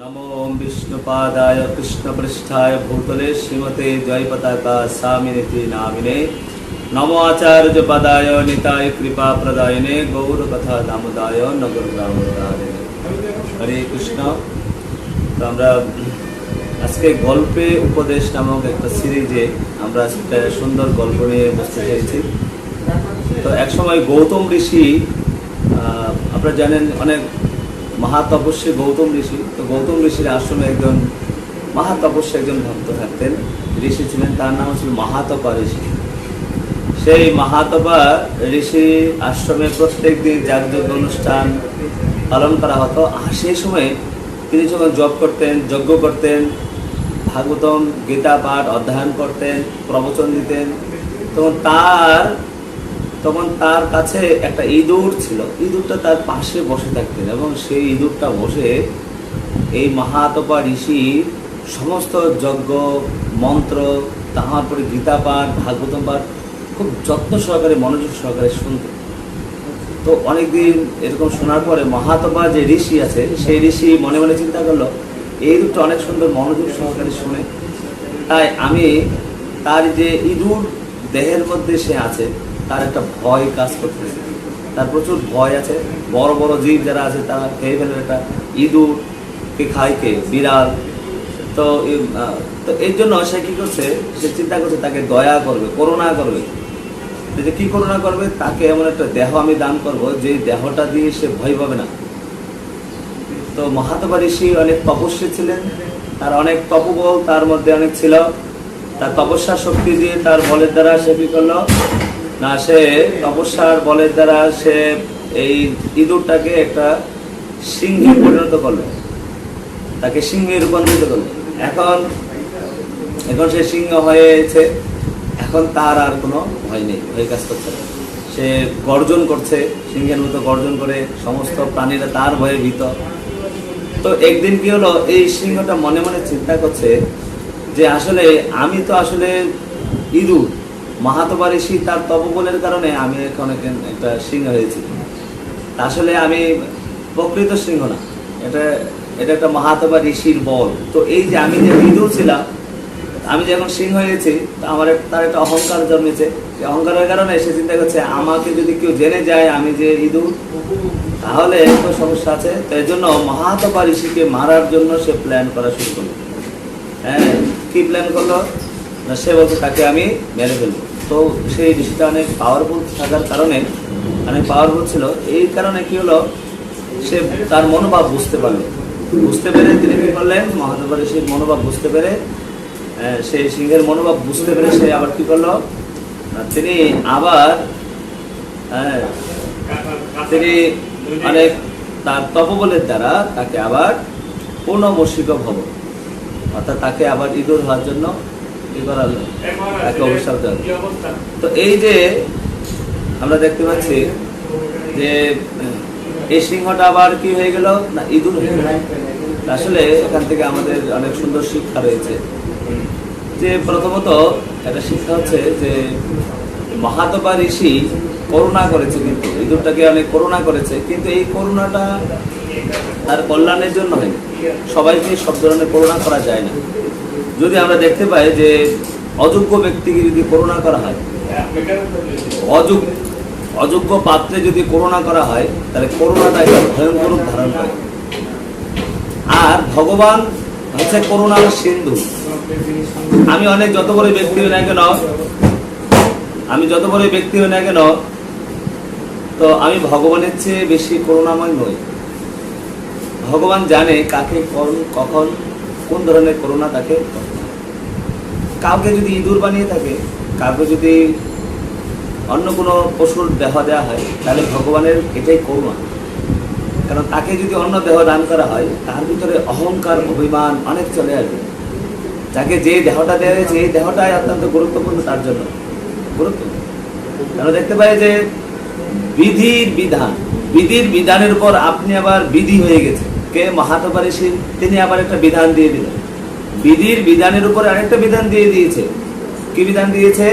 নমো বিষ্ণুপাদায় কৃষ্ণপৃষ্ঠায় ভূতলে শ্রীমতে জয় পতাকা নামিনে নমো আচার্য পদায় নিতায় কৃপা প্রদায়নে গৌর কথা দামোদায় নগর দামোদায় হরে কৃষ্ণ তো আমরা আজকে গল্পে উপদেশ নামক একটা সিরিজে আমরা একটা সুন্দর গল্প নিয়ে বসতে চাইছি তো একসময় গৌতম ঋষি আপনারা জানেন অনেক মহাতপস্বী গৌতম ঋষি। গৌতম ঋষির আশ্রমে একজন মহাতপস্বী একজন ভক্ত থাকতেন। ঋষি ছিলেন, তার নাম ছিল মহাতপা ঋষি। সেই মহাতপা ঋষি আশ্রমে প্রত্যেক দিন যাগযজ্ঞ অনুষ্ঠান পালন করা হতো। আর সেই সময় তিনি যখন জব করতেন, যজ্ঞ করতেন, ভাগবতম গীতা পাঠ অধ্যয়ন করতেন, প্রবচন দিতেন, তখন তার তখন তার কাছে একটা ইঁদুর ছিল। ইঁদুরটা তার পাশে বসে থাকতেন এবং সেই ইঁদুরটা বসে এই মহাতপা ঋষি সমস্ত যজ্ঞ, মন্ত্র, তাহার পরে গীতা পাঠ ভাগবতম পাঠ খুব যত্ন সহকারে, মনোযোগ সহকারে শুনতেন তো অনেকদিন এরকম শোনার পরে মহাতপা যে ঋষি আছে, সেই ঋষি মনে মনে চিন্তা করল, এই দুটো অনেক সুন্দর মনোযোগ সহকারে শুনে। তাই আমি তার যে ইঁদুর দেহের মধ্যে সে আছে, তার একটা ভয় কাজ করতেছে। তার প্রচুর ভয় আছে। বড় বড় জীব যারা আছে, তারা খেয়ে ফেলে একটা ইঁদুর কে খায় কে? বিড়াল। তো এই, জন্য সে কি করছে? সে চিন্তা করছে তাকে দয়া করবে করুণা করবে। যে কি করুণা করবে? তাকে এমন একটা দেহ আমি দান করব যে দেহটা দিয়ে সে ভয় পাবে না। তো মহাত্মা ঋষি অনেক তপস্বী ছিলেন। তার অনেক তপবল তার মধ্যে অনেক ছিল। তার তপস্যার শক্তি দিয়ে তার বলের দ্বারা সে কি করল? না সে তপস্যার বলের দ্বারা সে এই ইঁদুরটাকে একটা সিংহে পরিণত করল। তাকে সিংহে রূপান্তরিত করল। এখন এখন সে সিংহ হয়েছে, এখন তার আর কোনো ভয় নেই, ভয় কাজ করছে না। সে গর্জন করছে, সিংহের মতো গর্জন করে সমস্ত প্রাণীরা তার ভয়ে ভীত। তো একদিন কি হলো, এই সিংহটা মনে মনে চিন্তা করছে যে আসলে আমি তো আসলে ইঁদুর মাহাতবা ঋষি তার তপবলের কারণে আমি এখন এক- একটা সিংহ হয়েছি। আসলে আমি প্রকৃত সিংহ না। এটা এটা একটা মাহাতবা ঋষির বল। তো এই যে আমি যে ইঁদুর ছিলাম, আমি যখন সিংহ হয়েছি আমার তার একটা অহংকার জন্মেছে। সেই অহংকারের কারণে সে চিন্তা করছে, আমাকে যদি কেউ জেনে যায় আমি যে ইঁদুর তাহলে তো সমস্যা আছে। তো এই জন্য মহাতপা ঋষিকে মারার জন্য সে প্ল্যান করা শুরু করল। হ্যাঁ কি প্ল্যান করল? না, সে বলছে, তাকে আমি মেরে ফেলব। তো সেই ঋষিটা অনেক পাওয়ারফুল থাকার কারণে, অনেক পাওয়ারফুল ছিল। এই কারণে কি হলো? সে তার মনোভাব বুঝতে পারল। বুঝতে পেরে তিনি কি করলেন মহাদেব ঋষির মনোভাব বুঝতে পেরে সেই সিংহের মনোভাব বুঝতে পেরে সে আবার কি করল? তিনি আবার তিনি অনেক তার তপবলের দ্বারা তাকে আবার পূর্ণবর্ষিক ভব অর্থাৎ তাকে আবার ইঁদুর হওয়ার জন্য তাকে অভিশাপ তো এই যে আমরা দেখতে পাচ্ছি যে এই সিংহটা আবার কি হয়ে গেল? না, ইঁদুর হয়ে গেল। আসলে এখান থেকে আমাদের অনেক সুন্দর শিক্ষা রয়েছে। যে প্রথমত একটা শিক্ষা হচ্ছে যে মহাতপা ঋষি করুণা করেছে কিন্তু, ইঁদুরটাকে অনেক করুণা করেছে, কিন্তু এই করুণাটা তার কল্যাণের জন্য হয়নি। সবাইকে সব ধরনের করুণা করা যায় না। যদি আমরা দেখতে পাই যে অযোগ্য ব্যক্তিকে যদি করুণা করা হয়, অযোগ্য অযোগ্য পাত্রে যদি করুণা করা হয়, তাহলে করুণাটা একটা ভয়ঙ্কর ধারণ করে। আর ভগবান হচ্ছে করুণার সিন্ধু। আমি অনেক যত বড় ব্যক্তি হই না কেন, আমি যত বড় ব্যক্তি হই না কেন, তো আমি ভগবানের চেয়ে বেশি করুণাময় নই। ভগবান জানে কাকে কখন, কোন ধরনের করোনা তাকে, কাউকে যদি ইঁদুর বানিয়ে থাকে, কাউকে যদি অন্য কোনো পশুর দেহ দেওয়া হয়, তাহলে ভগবানের এটাই করুণা। কারণ তাকে যদি অন্য দেহ দান করা হয়, তার ভিতরে অহংকার, অভিমান অনেক চলে আসবে। যাকে যে দেহটা দেওয়া হয়েছে, এই দেহটাই অত্যন্ত গুরুত্বপূর্ণ তার জন্য। গুরুত্বপূর্ণ আমরা দেখতে পাই যে বিধির বিধান, বিধির বিধানের উপর আপনি আবার বিধি হয়ে গেছে কে? মহাতপা ঋষি তিনি আবার একটা বিধান দিয়ে দিলেন। বিধির বিধানের উপরে আরেকটা বিধান দিয়ে দিয়েছে। কি বিধান দিয়েছে?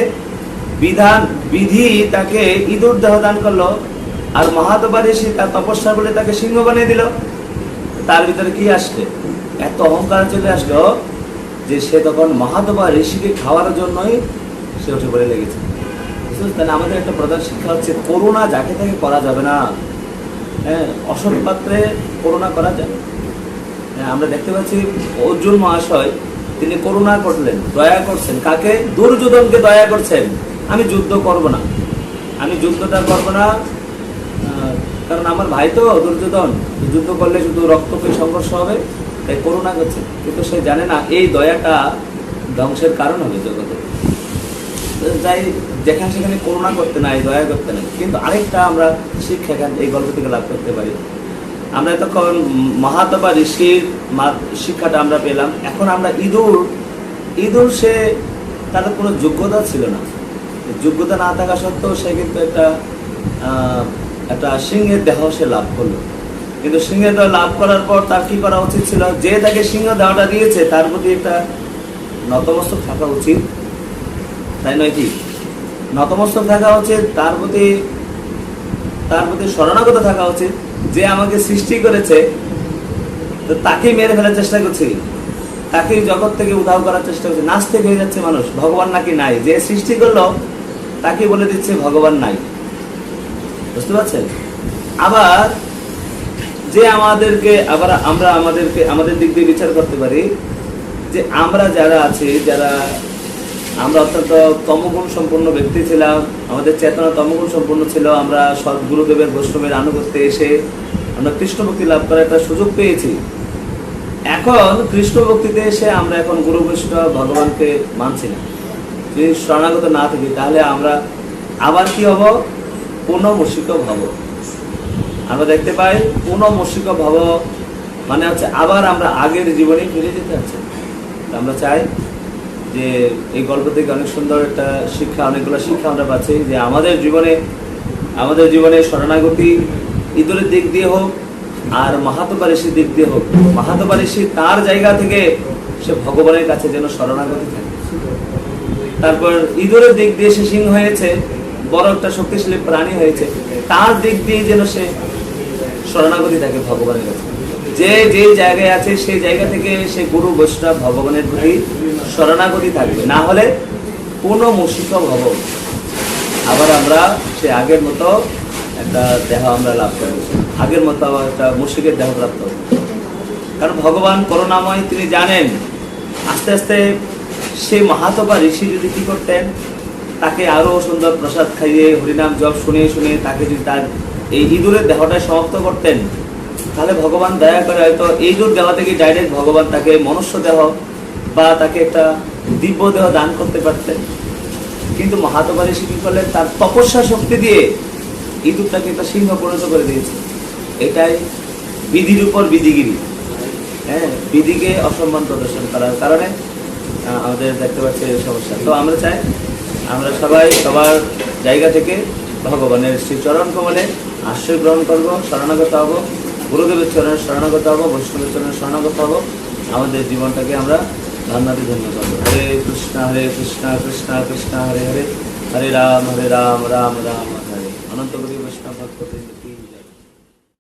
বিধান বিধি তাকে ইঁদুর দেহ দান করল। আর মহাতপা ঋষি তার তপস্যা বলে তাকে সিংহ বানিয়ে দিল। তার ভিতরে কি আসবে? এত অহংকার চলে আসলো যে সে তখন মাহাতবা ঋষিকে খাওয়ার জন্যই সে উঠে পড়ে লেগেছে। তাহলে আমাদের একটা প্রধান শিক্ষা হচ্ছে করোনা যাকে তাকে করা যাবে না। হ্যাঁ অসৎ পাত্রে করোনা করা যাবে হ্যাঁ, আমরা দেখতে পাচ্ছি অর্জুন মহাশয় তিনি করুণা করলেন দয়া করছেন। কাকে? দুর্যোধনকে দয়া করছেন। আমি যুদ্ধ করব না। আমি যুদ্ধটা করব না কারণ আমার ভাই তো দুর্যোধন যুদ্ধ করলে শুধু রক্তকে সংঘর্ষ হবে, তাই করুণা করছে। কিন্তু সে জানে না, এই দয়াটা ধ্বংসের কারণ হবে জগতে। যাই, যেখানে সেখানে করুণা করতে নাই দয়া করতে নাই কিন্তু আরেকটা আমরা শিক্ষা এখান এই গল্প থেকে লাভ করতে পারি। আমরা এতক্ষণ মহাত্মা ঋষির শিক্ষাটা আমরা পেলাম। এখন আমরা ইঁদুর ইঁদুর সে, তার কোনো যোগ্যতা ছিল না। যোগ্যতা না থাকা সত্ত্বেও সে কিন্তু একটা একটা সিংহের দেহ সে লাভ করল। কিন্তু সিংহের দেহ লাভ করার পর তার কি করা উচিত ছিল? যে তাকে সিংহ দেহটা দিয়েছে, তার প্রতি একটা নতমস্তক থাকা উচিত। তাই নয় কি? নতমস্তক থাকা উচিত, তার প্রতি তার প্রতি শরণাগত থাকা উচিত। যে আমাকে সৃষ্টি করেছে, তো তাকেই মেরে ফেলার চেষ্টা করছি। তাকেই জগৎ থেকে উধাও করার চেষ্টা করছে। নাস্তিক হয়ে যাচ্ছে মানুষ, ভগবান নাকি নাই? যে সৃষ্টি করল তাকে বলে দিচ্ছে, ভগবান নাই। বুঝতে পারছেন? আবার যে আমাদেরকে, আবার আমরা আমাদেরকে, আমাদের দিক দিয়ে বিচার করতে পারি, যে আমরা যারা আছি, যারা আমরা অত্যন্ত তমগুণ সম্পন্ন ব্যক্তি ছিলাম, আমাদের চেতনা তমগুণ সম্পন্ন ছিল, আমরা সৎ গুরুদেবের বৈষ্ণবের আনুগত্যে এসে আমরা কৃষ্ণ ভক্তি লাভ করার একটা সুযোগ পেয়েছি। এখন কৃষ্ণ ভক্তিতে এসে আমরা এখন গুরু বৈষ্ণব ভগবানকে মানছি না। যদি শরণাগত না থাকি, তাহলে আমরা আবার কি হব? পুনঃমসিক ভব আমরা দেখতে পাই পুনঃমসিক ভব মানে হচ্ছে আবার আমরা আগের জীবনে ফিরে যেতে হচ্ছে। আমরা চাই যে এই গল্প থেকে অনেক সুন্দর একটা শিক্ষা, অনেকগুলো শিক্ষা আমরা পাচ্ছি যে আমাদের জীবনে আমাদের জীবনে শরণাগতি ইঁদুরের দিক দিয়ে হোক আর মাহাতবা ঋষির দিক দিয়ে হোক মাহাতবা ঋষি তার জায়গা থেকে সে ভগবানের কাছে যেন শরণাগতি থাকে। তারপর ইঁদুরের দিক দিয়ে সে সিংহ হয়েছে, বড় একটা শক্তিশালী প্রাণী হয়েছে, তার দিক দিয়ে যেন সে শরণাগতি থাকে ভগবানের কাছে। যে যে জায়গায় আছে, সেই জায়গা থেকে সে গুরু বৈষ্ণব ভগবানের প্রতি শরণাগতি থাকবে। না হলে কোনো মুশিক ভব আবার আমরা সে আগের মতো একটা দেহ আমরা লাভ করব। আগের মতো একটা মুশিকের দেহ প্রাপ্ত। কারণ ভগবান করুণাময়, তিনি জানেন, আস্তে আস্তে সেই মাহাতবা ঋষি যদি কি করতেন, তাকে আরও সুন্দর প্রসাদ খাইয়ে, হরিনাম জপ শুনে শুনে তাকে যদি তার এই ইঁদুরের দেহটা সমাপ্ত করতেন, তাহলে ভগবান দয়া করে হয়তো এই ইঁদুর দেহ থেকে ডাইরেক্ট ভগবান তাকে মনুষ্য দেহ বা তাকে একটা দিব্য দেহ দান করতে পারতেন। কিন্তু মহাত্মা ঋষি কি করলেন? তার তপস্যা শক্তি দিয়ে ইঁদুরটাকে একটা সিংহ পরিণত করে দিয়েছে। এটাই বিধির উপর বিধিগিরি। হ্যাঁ বিধিকে অসম্মান প্রদর্শন করার কারণে আমাদের দেখতে পাচ্ছি সমস্যা। তো আমরা চাই আমরা সবাই সবার জায়গা থেকে ভগবানের শ্রী চরণ কমলে আশ্রয় গ্রহণ করব, শরণাগত হব, গুরুদেবের চরণের শরণাগত হব, বৈষ্ণবের চরণের শরণাগত হব। আমাদের জীবনটাকে আমরা ধন্যাদি ধন্য করব। হরে কৃষ্ণ হরে কৃষ্ণ কৃষ্ণ কৃষ্ণ, হরে হরে হরে রাম হরে রাম রাম রাম, হরে। অনন্ত গুরু, বৈষ্ণব, ভক্ত